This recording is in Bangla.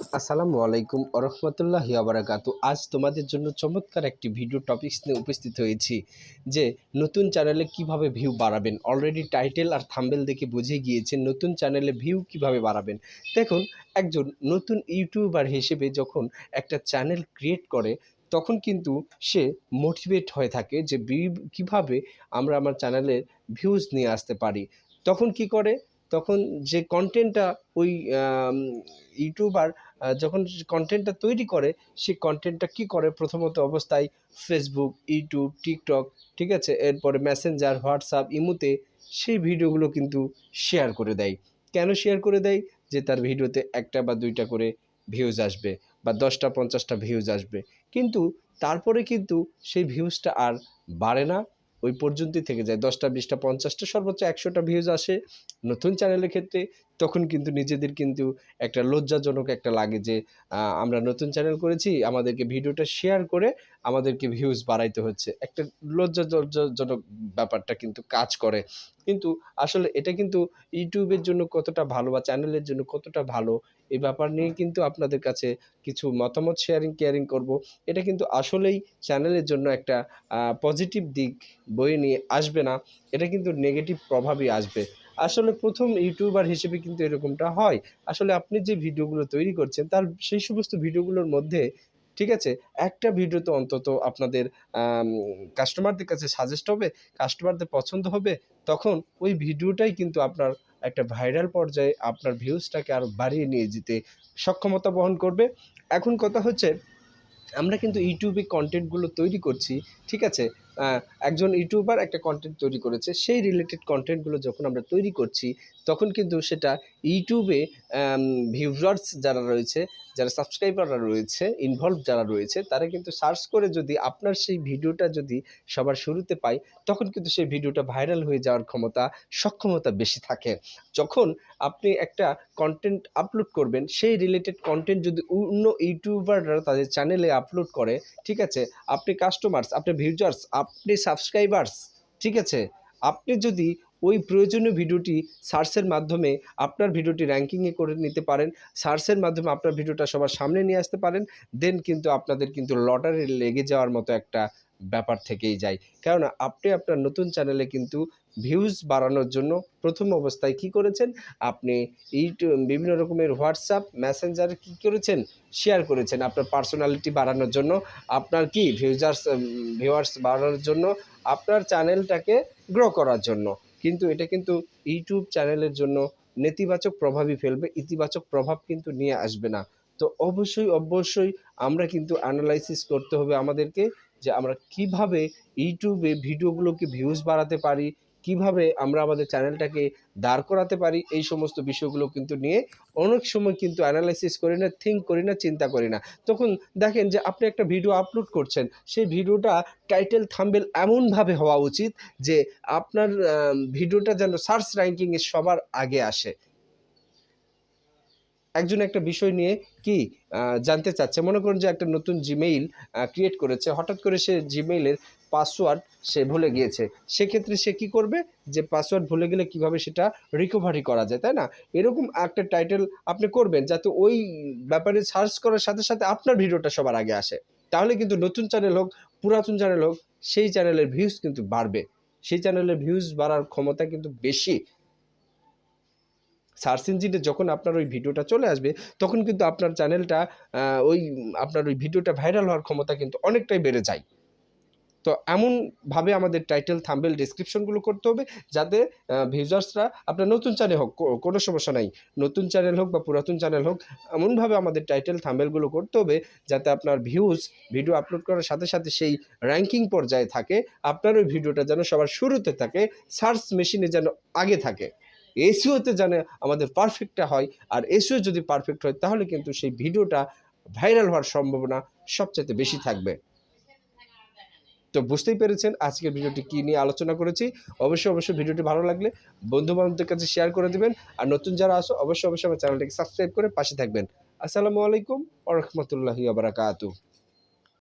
আসসালামু আলাইকুম আরহামতুল্লাহ আবরাকাতু আজ তোমাদের জন্য চমৎকার একটি ভিডিও টপিকস নিয়ে উপস্থিত হয়েছি, যে নতুন চ্যানেলে কীভাবে ভিউ বাড়াবেন। অলরেডি টাইটেল আর থাম্বেল দেখে বুঝে গিয়েছেন নতুন চ্যানেলে ভিউ কীভাবে বাড়াবেন। দেখুন, একজন নতুন ইউটিউবার হিসেবে যখন একটা চ্যানেল ক্রিয়েট করে, তখন কিন্তু সে মোটিভেট হয়ে থাকে যে কীভাবে আমরা আমার চ্যানেলে ভিউজ নিয়ে আসতে পারি। তখন কি করে? তখন যে কন্টেন্টটা ওই ইউটিউবার যখন কন্টেন্টটা তৈরি করে, সেই কন্টেন্টটা কি করে? প্রথমত অবস্থায় ফেসবুক ইউটিউব টিকটক ঠিক আছে? এরপরে মেসেঞ্জার হোয়াটসঅ্যাপ ইমুতে সেই ভিডিওগুলো কিন্তু শেয়ার করে দেয়। কেন শেয়ার করে দেয়? যে তার ভিডিওতে একটা বা দুইটা করে ভিউজ আসবে বা দশটা, পঞ্চাশটা ভিউজ আসবে। কিন্তু তারপরে কিন্তু সেই ভিউজটা আর বাড়ে না। ওই পর্যন্তই থেকে যায়। দশটা বিশটা পঞ্চাশটা সর্বোচ্চ একশোটা ভিউজ আসে নতুন চ্যানেলের ক্ষেত্রে। তখন কিন্তু নিজেদের কিন্তু একটা লজ্জাজনক একটা লাগে যে আমরা নতুন চ্যানেল করেছি, আমাদেরকে ভিডিওটা শেয়ার করে আমাদেরকে ভিউজ বাড়াইতে হচ্ছে। একটা লজ্জাজনক ব্যাপারটা কিন্তু কাজ করে। কিন্তু আসলে এটা কিন্তু ইউটিউবের জন্য কতটা ভালো বা চ্যানেলের জন্য কতটা ভালো এই ব্যাপার নিয়ে কিন্তু আপনাদের কাছে কিছু মতামত শেয়ারিং কেয়ারিং করব। এটা কিন্তু আসলেই চ্যানেলের জন্য একটা পজিটিভ দিক বয়ে নিয়ে আসবে না। এটা কিন্তু নেগেটিভ প্রভাবই আসবে। আসলে প্রথম ইউটিউবার হিসেবে কিন্তু এরকমটা হয়। আসলে আপনি যে ভিডিওগুলো তৈরি করছেন, তার সেই সমস্ত ভিডিওগুলোর মধ্যে, ঠিক আছে? একটা ভিডিও তো অন্তত আপনাদের কাস্টমারদের কাছে সাজেস্ট হবে কাস্টমারদের পছন্দ হবে, তখন ওই ভিডিওটাই কিন্তু আপনার একটা ভাইরাল পর্যায়ে আপনার ভিউজটাকে আরও বাড়িয়ে নিয়ে যেতে সক্ষমতা বহন করবে। এখন কথা হচ্ছে, আমরা কিন্তু ইউটিউবে কন্টেন্টগুলো তৈরি করছি, ঠিক আছে? একজন ইউটিউবার একটা কন্টেন্ট তৈরি করেছে, সেই রিলেটেড কন্টেন্টগুলো যখন আমরা তৈরি করছি, তখন কিন্তু সেটা ইউটিউবে ভিউয়ার্স যারা রয়েছে, যারা সাবস্ক্রাইবাররা রয়েছে ইনভলভ যারা রয়েছে, তারা কিন্তু সার্চ করে যদি আপনার সেই ভিডিওটা যদি সবার শুরুতে পায়, তখন কিন্তু সেই ভিডিওটা ভাইরাল হয়ে যাওয়ার ক্ষমতা, সক্ষমতা বেশি থাকে। যখন আপনি একটা কন্টেন্ট আপলোড করবেন, সেই রিলেটেড কন্টেন্ট যদি অন্য ইউটিউবাররা তাদের চ্যানেলে আপলোড করে, ঠিক আছে? আপনি কাস্টমার্স আপনি ভিউজার্স আপনি সাবস্ক্রাইবার্স ঠিক আছে? আপনি যদি ওই প্রয়োজনীয় ভিডিওটি সার্চের মাধ্যমে আপনার ভিডিওটি র্যাঙ্কিংয়ে করে নিতে পারেন সার্চের মাধ্যমে আপনার ভিডিওটা সবার সামনে নিয়ে আসতে পারেন দেন কিন্তু আপনাদের কিন্তু লটারি লেগে যাওয়ার মতো একটা ব্যাপার থেকেই যায়। কেননা আপনি আপনার নতুন চ্যানেলে কিন্তু ভিউজ বাড়ানোর জন্য প্রথম অবস্থায় কি করেছেন? আপনি ইউটিউব, বিভিন্ন রকমের হোয়াটসঅ্যাপ মেসেঞ্জারে কি করেছেন? শেয়ার করেছেন আপনার পার্সোনালিটি বাড়ানোর জন্য। আপনার কি ভিউজার্স ভিউয়ার্স বাড়ানোর জন্য? আপনার চ্যানেলটাকে গ্রো করার জন্য। কিন্তু এটা কিন্তু ইউটিউব চ্যানেলের জন্য নেতিবাচক প্রভাবই ফেলবে, ইতিবাচক প্রভাব কিন্তু নিয়ে আসবে না। তো অবশ্যই অবশ্যই আমরা কিন্তু অ্যানালাইসিস করতে হবে আমাদেরকে। যে আমরা কীভাবে ইউটিউবে ভিডিওগুলোকে ভিউজ বাড়াতে পারি, কীভাবে আমরা আমাদের চ্যানেলটাকে দাঁড় করাতে পারি, এই সমস্ত বিষয়গুলো কিন্তু নিয়ে অনেক সময় কিন্তু অ্যানালাইসিস করি না থিঙ্ক করি না, চিন্তা করি না। তখন দেখেন যে আপনি একটা ভিডিও আপলোড করছেন, সেই ভিডিওটা টাইটেল থাম্বেল এমনভাবে হওয়া উচিত যে আপনার ভিডিওটা যেন সার্চ র্যাঙ্কিংয়ে সবার আগে আসে। একজন একটা বিষয় নিয়ে কি জানতে চাচ্ছে। মনে করুন যে একটা নতুন জিমেইল ক্রিয়েট করেছে। হঠাৎ করে সে জিমেইলের পাসওয়ার্ড সে ভুলে গিয়েছে। সেক্ষেত্রে সে কি করবে? যে পাসওয়ার্ড ভুলে গেলে কীভাবে সেটা রিকভারি করা যায়, তাই না? এরকম একটা টাইটেল আপনি করবেন যাতে ওই ব্যাপারে সার্চ করার সাথে সাথে আপনার ভিডিওটা সবার আগে আসে। তাহলে কিন্তু নতুন চ্যানেল হোক, পুরাতন চ্যানেল হোক, সেই চ্যানেলের ভিউজ কিন্তু বাড়বে। সেই চ্যানেলের ভিউজ বাড়ার ক্ষমতা কিন্তু বেশি। সার্চ ইঞ্জিনে যখন আপনার ওই ভিডিওটা চলে আসবে, তখন কিন্তু আপনার চ্যানেলটা ওই আপনার ওই ভিডিওটা ভাইরাল হওয়ার ক্ষমতা কিন্তু অনেকটাই বেড়ে যায়। তো এমনভাবে আমাদের টাইটেল থাম্বেল ডিসক্রিপশনগুলো করতে হবে, যাতে ভিউজার্সরা, আপনার নতুন চ্যানেল হোক কোনো সমস্যা নাই, নতুন চ্যানেল হোক বা পুরাতন চ্যানেল হোক, এমনভাবে আমাদের টাইটেল থাম্বেলগুলো করতে হবে, যাতে আপনার ভিউজ, ভিডিও আপলোড করার সাথে সাথে সেই র্যাঙ্কিং পর্যায়ে থাকে, আপনার ওই ভিডিওটা যেন সবার শুরুতে থাকে, সার্চ মেশিনে যেন আগে থাকে। এসিওতে যেন আমাদের পারফেক্টটা হয়। আর এসিও যদি পারফেক্ট হয়, তাহলে কিন্তু সেই ভিডিওটা ভাইরাল হওয়ার সম্ভাবনা সবচেয়ে বেশি থাকবে। তো বুঝতেই পেরেছেন আজকের ভিডিওটি কী নিয়ে আলোচনা করেছি। অবশ্যই অবশ্যই ভিডিওটি ভালো লাগলে বন্ধু বান্ধবদের কাছে শেয়ার করে দেবেন। আর নতুন যারা আসো অবশ্যই অবশ্যই আমার চ্যানেলটিকে সাবস্ক্রাইব করে পাশে থাকবেন। আসসালামু আলাইকুম আ রহমতুল্লাহি আবরাকাতু